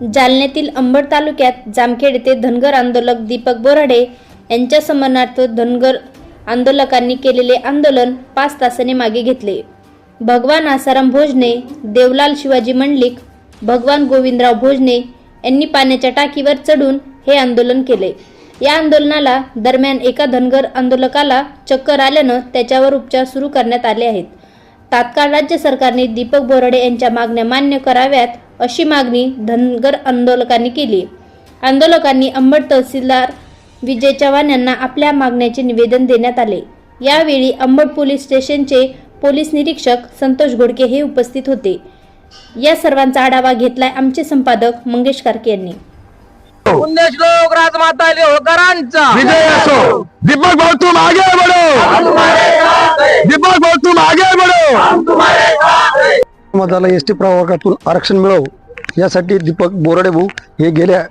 जालन्यातील अंबड तालुक्यात जामखेड येथे धनगर आंदोलक दीपक बोराडे यांच्या समरणार्थ धनगर आंदोलकांनी केलेले आंदोलन पाच तासाने मागे घेतले. भगवान आसाराम भोजने देवलाल शिवाजी मंडलिक भगवान गोविंदराव भोजने यांनी पाण्याच्या टाकीवर चढून हे आंदोलन केले. या आंदोलनाला दरम्यान एका धनगर आंदोलकाला चक्कर आल्यानं त्याच्यावर उपचार सुरू करण्यात आले आहेत. तात्काळ राज्य सरकारने दीपक बोराडे यांच्या मागण्या मान्य कराव्यात अशी मागणी धनगर आंदोलकांनी केली. आंदोलकांनी अंबड तहसीलदार विजय चव्हाण यांना आपल्या मागण्याचे निवेदन देण्यात आले. यावेळी अंबड पोलीस स्टेशनचे पोलीस निरीक्षक संतोष घोडके हे उपस्थित होते. या सर्वांचा आढावा घेतलाय आमचे संपादक मंगेश कार्के यांनी. पुण्यश्लोक राजमाता होळकरांचा विजय असो. दीपक भाऊ तुम आगे बढ़ो. दीपक भाऊ तुम आगे बढ़ो. समाजाला एस टी प्रवाहातून आरक्षण मिळव यासाठी दीपक बोराडे भाऊ हे गेल्या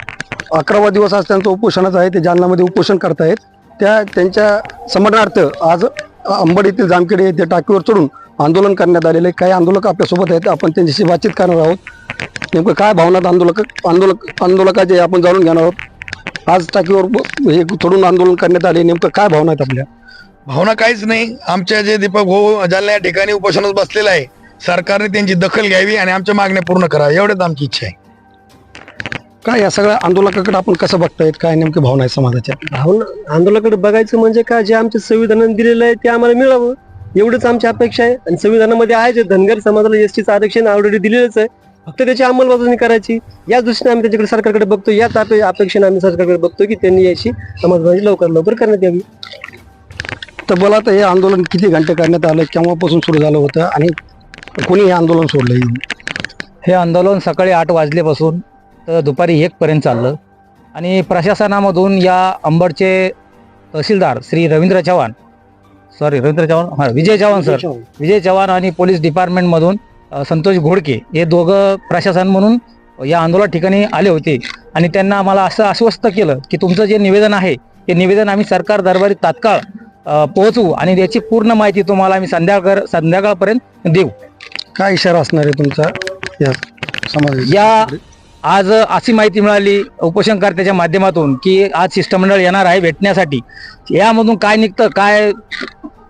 अकरावा दिवस आज त्यांचं उपोषणाचं आहे ते जालनामध्ये उपोषण करतायत. त्या त्यांच्या समर्थनार्थ आज अंबड येथील जामखेड येथे टाकीवर चढून आंदोलन करण्यात आलेले काही आंदोलक आपल्यासोबत आहेत आपण त्यांच्याशी बातचीत करणार आहोत. नेमकं काय भावनात आंदोलक आंदोलक आंदोलकाचे आपण जाणून घेणार आहोत. आज टाकीवर हे चढून आंदोलन करण्यात आले नेमकं काय भावना आहेत आपल्या? भावना काहीच नाही. आमच्या जे दीपक भाऊ जालना या ठिकाणी उपोषणात बसलेला आहे. सरकारने त्यांची दखल घ्यावी आणि आमच्या मागण्या पूर्ण करा. एवढ्याच आमची इच्छा आहे. काय या सगळ्या आंदोलकाकडे आपण कसं बघतायत? काय नेमकी भावना आहे समाजाच्या? भावना आंदोलनाकडे बघायचं म्हणजे काय जे आमच्या संविधानाने दिलेलं आहे ते आम्हाला मिळावं. एवढंच आमची अपेक्षा आहे. आणि संविधानामध्ये आहे जे धनगर समाजाला एसटीचं आरक्षण ऑलरेडी दिलेलंच आहे. फक्त त्याची अंमलबजावणी करायची. या दृष्टीने आम्ही त्याच्याकडे सरकारकडे बघतो. याच अपे- अपेक्षेने आम्ही सरकारकडे बघतो की त्यांनी याची अंमलबजावणी लवकर लवकर करण्यात यावी. तर बोला तर हे आंदोलन किती घंटे करण्यात आलं? केव्हापासून सुरू झालं होतं? आणि कोणी हे आंदोलन सोडलं हे आंदोलन सकाळी आठ वाजल्यापासून तर दुपारी एकपर्यंत चाललं. आणि प्रशासनामधून या अंबडचे तहसीलदार श्री रवींद्र चव्हाण सॉरी रवींद्र चव्हाण हां विजय चव्हाण सर विजय चव्हाण. आणि पोलीस डिपार्टमेंटमधून संतोष घोडके हे दोघं प्रशासन म्हणून या आंदोलन ठिकाणी आले होते. आणि त्यांना आम्हाला असं आश्वस्त केलं की तुमचं जे निवेदन आहे ते निवेदन आम्ही सरकार दरबारी तात्काळ पोहोचवू आणि त्याची पूर्ण माहिती तुम्हाला आम्ही संध्याकाळ संध्याकाळपर्यंत देऊ. काय इशारा असणार आहे तुमचा? या समाज या आज अशी माहिती मिळाली उपोषणकर्त्याच्या माध्यमातून की आज शिष्टमंडळ येणार आहे भेटण्यासाठी. यामधून काय निघतं काय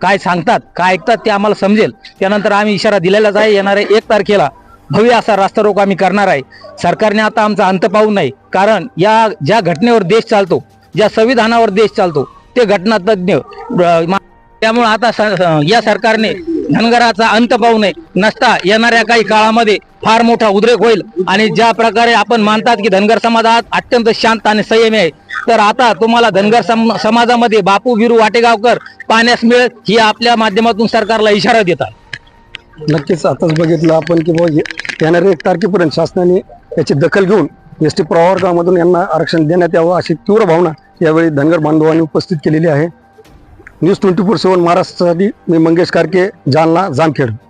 काय सांगतात काय ऐकतात ते आम्हाला समजेल. त्यानंतर आम्ही इशारा दिलेलाच आहे. येणाऱ्या एक तारखेला भव्य असा रास्ता रोको आम्ही करणार आहे. सरकारने आता आमचा अंत पाहू नये. कारण या ज्या घटनेवर देश चालतो ज्या संविधानावर देश चालतो ते घटनातज्ञ त्यामुळे आता या सरकारने धनगराचा अंत पाहू नये. नसता येणाऱ्या काही काळामध्ये फार मोठा उद्रेक होईल. आणि ज्या प्रकारे आपण मानतात की धनगर समाज आज अत्यंत शांत आणि संयमी आहे तर आता तुम्हाला धनगर सम- समाजामध्ये बापू बिरू वाटेगावकर पाहण्यास मिळेल ही आपल्या माध्यमातून सरकारला इशारा देतात. नक्कीच आताच बघितलं आपण की बुवा येणाऱ्या एक तारखेपर्यंत शासनाने याची दखल घेऊन एस टी प्रवर्गामधून यांना आरक्षण देण्यात यावं अशी तीव्र भावना यावेळी धनगर बांधवांनी उपस्थित केलेली आहे. न्यूज ट्वेंटी फोर सेवन महाराष्ट्रासाठी मी मंगेश कारके जालना जामखेड.